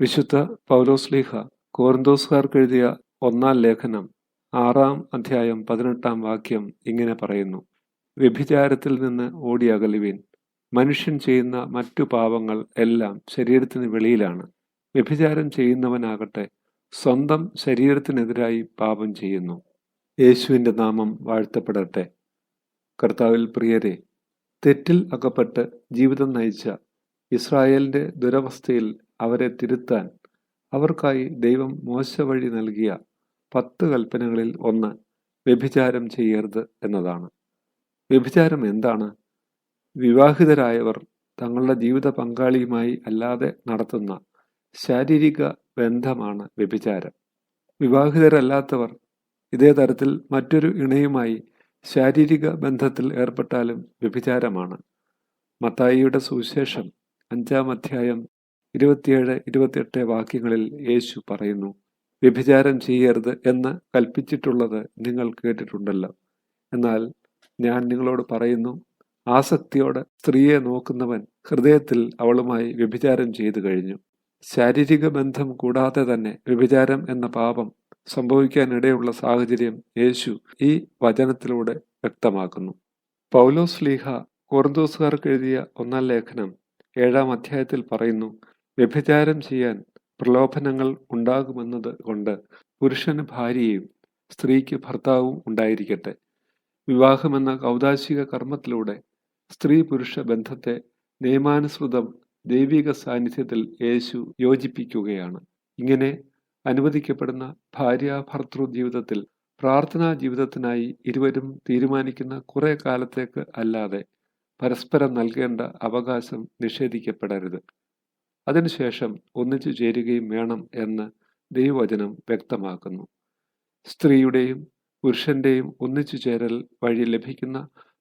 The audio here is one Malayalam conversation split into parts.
വിശുദ്ധ പൗലോസ്ലീഹ കോറിന്തോസുകാർക്ക് എഴുതിയ ഒന്നാം ലേഖനം ആറാം അധ്യായം പതിനെട്ടാം വാക്യം ഇങ്ങനെ പറയുന്നു. വ്യഭിചാരത്തിൽ നിന്ന് ഓടിയകലുവിൻ മനുഷ്യൻ ചെയ്യുന്ന മറ്റു പാപങ്ങൾ എല്ലാം ശരീരത്തിന് വെളിയിലാണ്. വ്യഭിചാരം ചെയ്യുന്നവനാകട്ടെ സ്വന്തം ശരീരത്തിനെതിരായി പാപം ചെയ്യുന്നു. യേശുവിന്റെ നാമം വാഴ്ത്തപ്പെടട്ടെ. കർത്താവിൽ പ്രിയരെ തെറ്റിൽ അകപ്പെട്ട് ജീവിതം നയിച്ച ഇസ്രായേലിന്റെ ദുരവസ്ഥയിൽ അവരെ തിരുത്താൻ അവർക്കായി ദൈവം മോശ വഴി നൽകിയ പത്ത് കൽപ്പനകളിൽ ഒന്ന് വ്യഭിചാരം ചെയ്യരുത് എന്നതാണ്. വ്യഭിചാരം എന്താണ്? വിവാഹിതരായവർ തങ്ങളുടെ ജീവിത പങ്കാളിയുമായി അല്ലാതെ നടത്തുന്ന ശാരീരിക ബന്ധമാണ് വ്യഭിചാരം. വിവാഹിതരല്ലാത്തവർ ഇതേ തരത്തിൽ മറ്റൊരു ഇണയുമായി ശാരീരിക ബന്ധത്തിൽ ഏർപ്പെട്ടാലും വ്യഭിചാരമാണ്. മത്തായിയുടെ സുവിശേഷം അഞ്ചാം അധ്യായം ഇരുപത്തിയേഴ് ഇരുപത്തിയെട്ട് വാക്യങ്ങളിൽ യേശു പറയുന്നു വ്യഭിചാരം ചെയ്യരുത് എന്ന് കൽപ്പിച്ചിട്ടുള്ളത് നിങ്ങൾ കേട്ടിട്ടുണ്ടല്ലോ. എന്നാൽ ഞാൻ നിങ്ങളോട് പറയുന്നു ആസക്തിയോടെ സ്ത്രീയെ നോക്കുന്നവൻ ഹൃദയത്തിൽ അവളുമായി വ്യഭിചാരം ചെയ്തു കഴിഞ്ഞു. ശാരീരിക ബന്ധം കൂടാതെ തന്നെ വ്യഭിചാരം എന്ന പാപം സംഭവിക്കാനിടയുള്ള സാഹചര്യം യേശു ഈ വചനത്തിലൂടെ വ്യക്തമാക്കുന്നു. പൗലോസ് ലീഹ കോർന്തോസുകാർക്ക് എഴുതിയ ഒന്നാം ലേഖനം ഏഴാം അധ്യായത്തിൽ പറയുന്നു വ്യഭിചാരം ചെയ്യാൻ പ്രലോഭനങ്ങൾ ഉണ്ടാകുമെന്നത് കൊണ്ട് പുരുഷന് ഭാര്യയും സ്ത്രീക്ക് ഭർത്താവും ഉണ്ടായിരിക്കട്ടെ. വിവാഹമെന്ന കൗതാശിക കർമ്മത്തിലൂടെ സ്ത്രീ പുരുഷ ബന്ധത്തെ നിയമാനുസൃതം ദൈവിക സാന്നിധ്യത്തിൽ യേശു യോജിപ്പിക്കുകയാണ്. ഇങ്ങനെ അനുവദിക്കപ്പെടുന്ന ഭാര്യ ഭർത്തൃ ജീവിതത്തിൽ പ്രാർത്ഥനാ ജീവിതത്തിനായി ഇരുവരും തീരുമാനിക്കുന്ന കുറെ കാലത്തേക്ക് അല്ലാതെ പരസ്പരം നൽകേണ്ട അവകാശം നിഷേധിക്കപ്പെടരുത്. അതിനുശേഷം ഒന്നിച്ചു ചേരുകയും വേണം എന്ന് ദൈവവചനം വ്യക്തമാക്കുന്നു. സ്ത്രീയുടെയും പുരുഷന്റെയും ഒന്നിച്ചു ചേരൽ വഴി ലഭിക്കുന്ന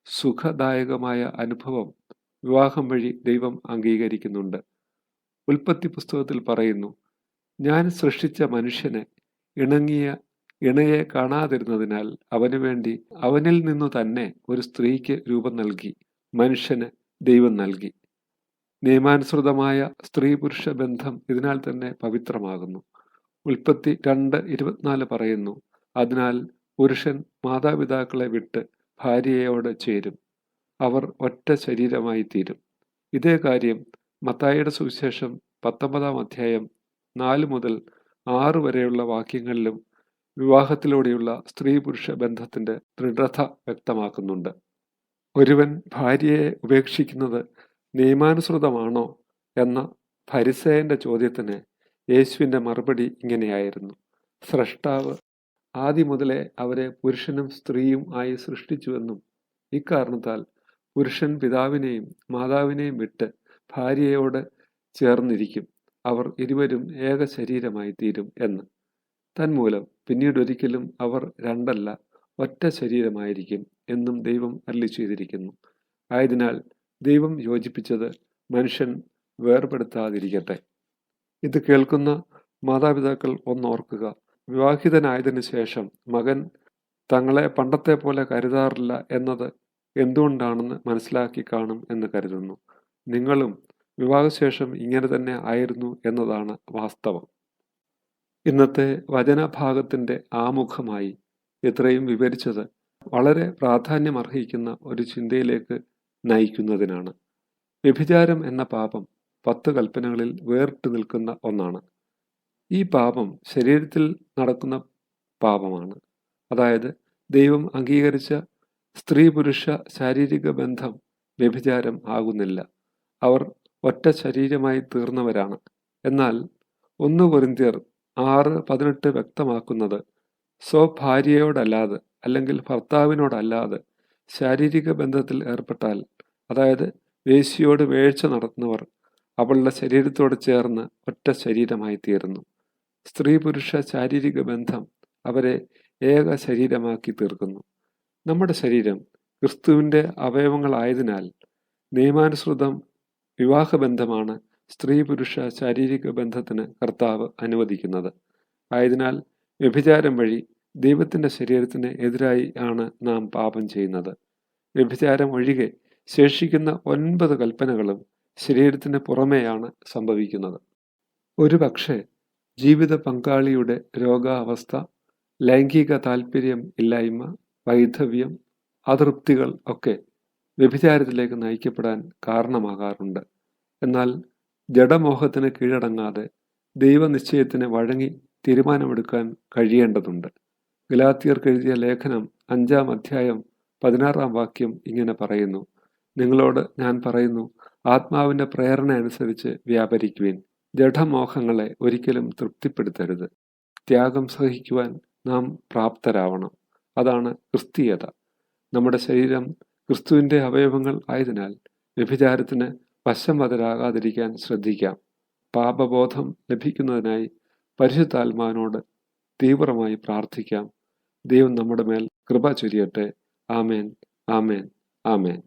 സുഖദായകമായ അനുഭവം വിവാഹം വഴി ദൈവം അംഗീകരിക്കുന്നുണ്ട്. ഉൽപ്പത്തി പുസ്തകത്തിൽ പറയുന്നു ഞാൻ സൃഷ്ടിച്ച മനുഷ്യനെ ഇണങ്ങിയ ഇണയെ കാണാതിരുന്നതിനാൽ അവന് വേണ്ടി അവനിൽ നിന്നു തന്നെ ഒരു സ്ത്രീക്ക് രൂപം നൽകി മനുഷ്യന് ദൈവം നൽകി. നിയമാനുസൃതമായ സ്ത്രീ പുരുഷ ബന്ധം ഇതിനാൽ തന്നെ പവിത്രമാകുന്നു. ഉൽപ്പത്തി രണ്ട് ഇരുപത്തിനാല് പറയുന്നു അതിനാൽ പുരുഷൻ മാതാപിതാക്കളെ വിട്ട് ഭാര്യയോട് ചേരും. അവർ ഒറ്റ ശരീരമായി തീരും. ഇതേ കാര്യം മത്തായിയുടെ സുവിശേഷം പത്തൊമ്പതാം അധ്യായം നാല് മുതൽ ആറ് വരെയുള്ള വാക്യങ്ങളിലും വിവാഹത്തിലൂടെയുള്ള സ്ത്രീ പുരുഷ ബന്ധത്തിന്റെ ദൃഢത വ്യക്തമാക്കുന്നുണ്ട്. ഒരുവൻ ഭാര്യയെ ഉപേക്ഷിക്കുന്നത് നിയമാനുസൃതമാണോ എന്ന ഫരിസേന്റെ ചോദ്യത്തിന് യേശുവിന്റെ മറുപടി ഇങ്ങനെയായിരുന്നു. സ്രഷ്ടാവ് ആദ്യം മുതലേ അവരെ പുരുഷനും സ്ത്രീയും ആയി സൃഷ്ടിച്ചുവെന്നും ഇക്കാരണത്താൽ പുരുഷൻ പിതാവിനെയും മാതാവിനെയും വിട്ട് ഭാര്യയോട് ചേർന്നിരിക്കും. അവർ ഇരുവരും ഏക ശരീരമായി തീരും എന്ന്. തന്മൂലം പിന്നീട് ഒരിക്കലും അവർ രണ്ടല്ല ഒറ്റ ശരീരമായിരിക്കും എന്നും ദൈവം അല്ലി ചെയ്തിരിക്കുന്നു. ആയതിനാൽ ദൈവം യോജിപ്പിച്ചത് മനുഷ്യൻ വേർപെടുത്താതിരിക്കട്ടെ. ഇത് കേൾക്കുന്ന മാതാപിതാക്കൾ ഒന്നോർക്കുക വിവാഹിതനായതിനു ശേഷം മകൻ തങ്ങളെ പണ്ടത്തെ പോലെ കരുതാറില്ല എന്നത് എന്തുകൊണ്ടാണെന്ന് മനസ്സിലാക്കി കാണും എന്ന് കരുതുന്നു. നിങ്ങളും വിവാഹശേഷം ഇങ്ങനെ തന്നെ ആയിരുന്നു എന്നതാണ് വാസ്തവം. ഇന്നത്തെ വചനഭാഗത്തിന്റെ ആമുഖമായി ഇത്രയും വിവരിച്ചത് വളരെ പ്രാധാന്യമർഹിക്കുന്ന ഒരു ചിന്തയിലേക്ക് നയിക്കുന്നതിനാണ്. വ്യഭിചാരം എന്ന പാപം പത്ത് കൽപ്പനകളിൽ വേറിട്ട് നിൽക്കുന്ന ഒന്നാണ്. ഈ പാപം ശരീരത്തിൽ നടക്കുന്ന പാപമാണ്. അതായത് ദൈവം അംഗീകരിച്ച സ്ത്രീ പുരുഷ ശാരീരിക ബന്ധം വ്യഭിചാരം ആകുന്നില്ല. അവർ ഒറ്റ ശരീരമായി തീർന്നവരാണ്. എന്നാൽ ഒന്ന് കൊരിന്തിയർ ആറ് പതിനെട്ട് വ്യക്തമാക്കുന്നത് സ്വഭാര്യയോടല്ലാതെ അല്ലെങ്കിൽ ഭർത്താവിനോടല്ലാതെ ശാരീരിക ബന്ധത്തിൽ ഏർപ്പെട്ടാൽ അതായത് വേശിയോട് വേഴ്ച നടത്തുന്നവർ അവളുടെ ശരീരത്തോട് ചേർന്ന് ഒറ്റ ശരീരമായി തീരുന്നു സ്ത്രീ പുരുഷ ശാരീരിക ബന്ധം അവരെ ഏക ശരീരമാക്കി തീർക്കുന്നു. നമ്മുടെ ശരീരം ക്രിസ്തുവിന്റെ അവയവങ്ങളായതിനാൽ നിയമാനുസൃതം വിവാഹബന്ധമാണ് സ്ത്രീ പുരുഷ ശാരീരിക ബന്ധത്തിന് കർത്താവ് അനുവദിക്കുന്നത്. ആയതിനാൽ വ്യഭിചാരം വഴി ദൈവത്തിന്റെ ശരീരത്തിന് എതിരായി ആണ് നാം പാപം ചെയ്യുന്നത്. വ്യഭിചാരം ഒഴികെ ശേഷിക്കുന്ന ഒൻപത് കൽപ്പനകളും ശരീരത്തിന് പുറമെയാണ് സംഭവിക്കുന്നത്. ഒരു പക്ഷേ ജീവിത പങ്കാളിയുടെ രോഗാവസ്ഥ ലൈംഗിക താല്പര്യം ഇല്ലായ്മ വൈധവ്യം അതൃപ്തികൾ ഒക്കെ വ്യഭിചാരത്തിലേക്ക് നയിക്കപ്പെടാൻ കാരണമാകാറുണ്ട്. എന്നാൽ ജഡമോഹത്തിന് കീഴടങ്ങാതെ ദൈവനിശ്ചയത്തിന് വഴങ്ങി തീരുമാനമെടുക്കാൻ കഴിയേണ്ടതുണ്ട്. ഗലാത്തിയർക്ക് എഴുതിയ ലേഖനം അഞ്ചാം അധ്യായം പതിനാറാം വാക്യം ഇങ്ങനെ പറയുന്നു. നിങ്ങളോട് ഞാൻ പറയുന്നു ആത്മാവിന്റെ പ്രേരണ അനുസരിച്ച് വ്യാപരിക്കുവിൻ. ജഡമോഹങ്ങളെ ഒരിക്കലും തൃപ്തിപ്പെടുത്തരുത്. ത്യാഗം സഹിക്കുവാൻ നാം പ്രാപ്തരാവണം. അതാണ് ക്രിസ്തീയത. നമ്മുടെ ശരീരം ക്രിസ്തുവിന്റെ അവയവങ്ങൾ ആയതിനാൽ വ്യഭിചാരത്തിന് വശംവതരാകാതിരിക്കാൻ ശ്രദ്ധിക്കാം. പാപബോധം ലഭിക്കുന്നതിനായി പരിശുദ്ധാത്മാവിനോട് തീവ്രമായി പ്രാർത്ഥിക്കാം. ദൈവം നമ്മുടെ മേൽ കൃപ ചൊരിയട്ടെ. ആമേൻ. ആമേൻ. ആമേൻ.